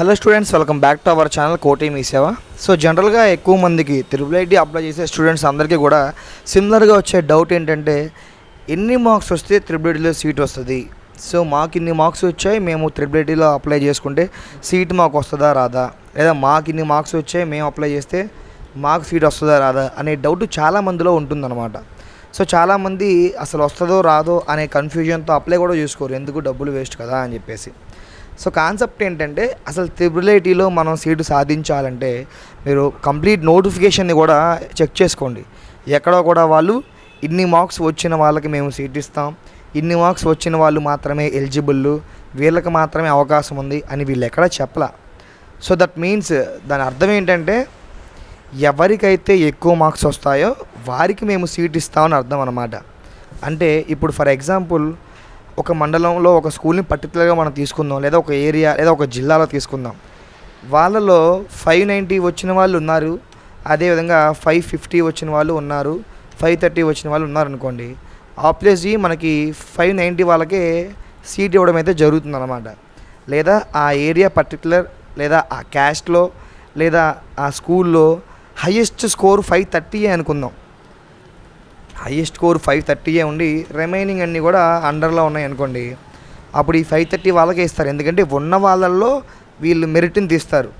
Hello students welcome back to our channel Koti Mee Seva so జనరల్గా ఎక్కువ మందికి triple IT apply చేసే students అందరికీ కూడా సిమిలర్గా వచ్చే డౌట్ ఏంటంటే ఎన్ని మార్క్స్ వస్తే త్రిబుల్ ఐటీలో సీట్ వస్తుంది? సో మాకు ఇన్ని మార్క్స్ వచ్చాయి మేము త్రిబుల్ ఐటీలో అప్లై చేసుకుంటే సీట్ మాకు వస్తుందా రాదా? లేదా మాకు ఇన్ని మార్క్స్ వచ్చాయి మేము అప్లై చేస్తే మాకు సీట్ వస్తుందా రాదా? అనే డౌట్ చాలా మందిలో ఉంటుందన్నమాట. సో చాలామంది అసలు వస్తుందో రాదో అనే కన్ఫ్యూజన్తో అప్లై కూడా చేసుకోరు. ఎందుకు? డబ్బులు వేస్ట్ కదా అని చెప్పేసి. సో కాన్సెప్ట్ ఏంటంటే అసలు త్రిబులేటీలో మనం సీటు సాధించాలంటే మీరు కంప్లీట్ నోటిఫికేషన్ని కూడా చెక్ చేసుకోండి. ఎక్కడో కూడా వాళ్ళు ఇన్ని మార్క్స్ వచ్చిన వాళ్ళకి మేము సీట్ ఇస్తాం. ఇన్ని మార్క్స్ వచ్చిన వాళ్ళు మాత్రమే ఎలిజిబుల్ వీళ్ళకి మాత్రమే అవకాశం ఉంది అని వీళ్ళు ఎక్కడ చెప్పలా. సో దట్ మీన్స్ దాని అర్థం ఏంటంటే ఎవరికైతే ఎక్కువ మార్క్స్ వస్తాయో వారికి మేము సీట్ ఇస్తామని అర్థం అనమాట అంటే ఇప్పుడు ఫర్ ఎగ్జాంపుల్ ఒక మండలంలో ఒక స్కూల్ని పర్టికులర్గా మనం తీసుకుందాం లేదా ఒక ఏరియా లేదా ఒక జిల్లాలో తీసుకుందాం. వాళ్ళలో ఫైవ్ నైంటీ వచ్చిన వాళ్ళు ఉన్నారు. అదేవిధంగా ఫైవ్ ఫిఫ్టీ వచ్చిన వాళ్ళు ఉన్నారు. ఫైవ్ థర్టీ వచ్చిన వాళ్ళు ఉన్నారు అనుకోండి ఆబ్వియస్లీ మనకి ఫైవ్ నైంటీ వాళ్ళకే సీట్ ఇవ్వడం అయితే జరుగుతుందన్నమాట. లేదా ఆ ఏరియా పర్టికులర్ లేదా ఆ క్యాస్ట్లో లేదా ఆ స్కూల్లో హయ్యెస్ట్ స్కోర్ ఫైవ్ థర్టీ అనుకుందాం. హైయెస్ట్ స్కోర్ ఫైవ్ థర్టీయే ఉండి రిమైనింగ్ అన్నీ కూడా అండర్లో ఉన్నాయి అనుకోండి. అప్పుడు ఈ ఫైవ్ థర్టీ వాళ్ళకే ఇస్తారు. ఎందుకంటే ఉన్న వాళ్ళల్లో వీళ్ళు మెరిట్ని తీస్తారు.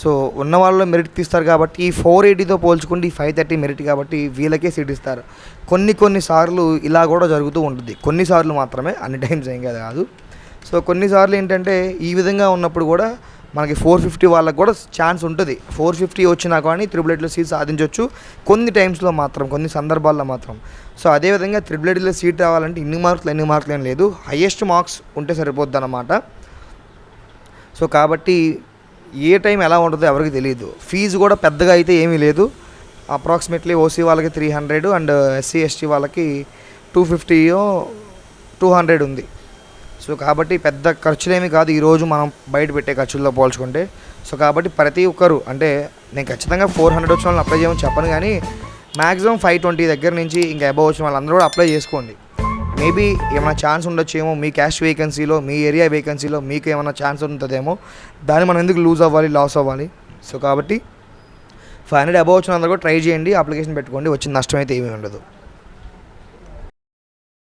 సో ఉన్న వాళ్ళలో మెరిట్ తీస్తారు కాబట్టి ఈ ఫోర్ ఎయిటీతో పోల్చుకుంటే ఈ ఫైవ్ థర్టీ మెరిట్ కాబట్టి వీళ్ళకే సీట్ ఇస్తారు. కొన్ని కొన్ని సార్లు ఇలా కూడా జరుగుతూ ఉంటుంది. కొన్నిసార్లు మాత్రమే. అన్ని టైమ్స్ ఏం కాదు కాదు. సో కొన్నిసార్లు ఏంటంటే ఈ విధంగా ఉన్నప్పుడు కూడా మనకి ఫోర్ ఫిఫ్టీ వాళ్ళకి కూడా ఛాన్స్ ఉంటుంది. ఫోర్ ఫిఫ్టీ వచ్చినా కానీ త్రిబుల్ ఎయిట్లో సీట్ సాధించవచ్చు కొన్ని టైమ్స్లో మాత్రం కొన్ని సందర్భాల్లో మాత్రం. సో అదేవిధంగా త్రిబుల్ ఎయిట్లో సీట్ రావాలంటే ఇన్ని మార్కులు ఎన్ని మార్కులు ఏం లేదు. హయ్యెస్ట్ మార్క్స్ ఉంటే సరిపోద్ది అన్నమాట. సో కాబట్టి ఏ టైం ఎలా ఉంటుందో ఎవరికి తెలియదు ఫీజు కూడా పెద్దగా అయితే ఏమీ లేదు. అప్రాక్సిమేట్లీ ఓసీ వాళ్ళకి three hundred and SC ST వాళ్ళకి టూ ఫిఫ్టీయో టూ హండ్రెడ్ ఉంది. సో కాబట్టి పెద్ద ఖర్చులేమి కాదు ఈరోజు మనం బయట పెట్టే ఖర్చుల్లో పోల్చుకుంటే. సో కాబట్టి ప్రతి ఒక్కరు అంటే నేను ఖచ్చితంగా ఫోర్ హండ్రెడ్ వచ్చిన వాళ్ళని అప్లై చేయమని చెప్పను కానీ మ్యాక్సిమం ఫైవ్ ట్వంటీ దగ్గర నుంచి ఇంకా అబవ్ వచ్చిన వాళ్ళందరూ కూడా అప్లై చేసుకోండి. మేబీ ఏమైనా ఛాన్స్ ఉండొచ్చేమో మీ క్యాష్ వేకెన్సీలో మీ ఏరియా వేకెన్సీలో మీకు ఏమైనా ఛాన్స్ ఉంటుందేమో దాన్ని మనం ఎందుకు లూజ్ అవ్వాలి లాస్ అవ్వాలి? సో కాబట్టి ఫైవ్ హండ్రెడ్ అబవ్ వచ్చిన అందరూ కూడా ట్రై చేయండి అప్లికేషన్ పెట్టుకోండి వచ్చిన నష్టం అయితే ఏమీ ఉండదు.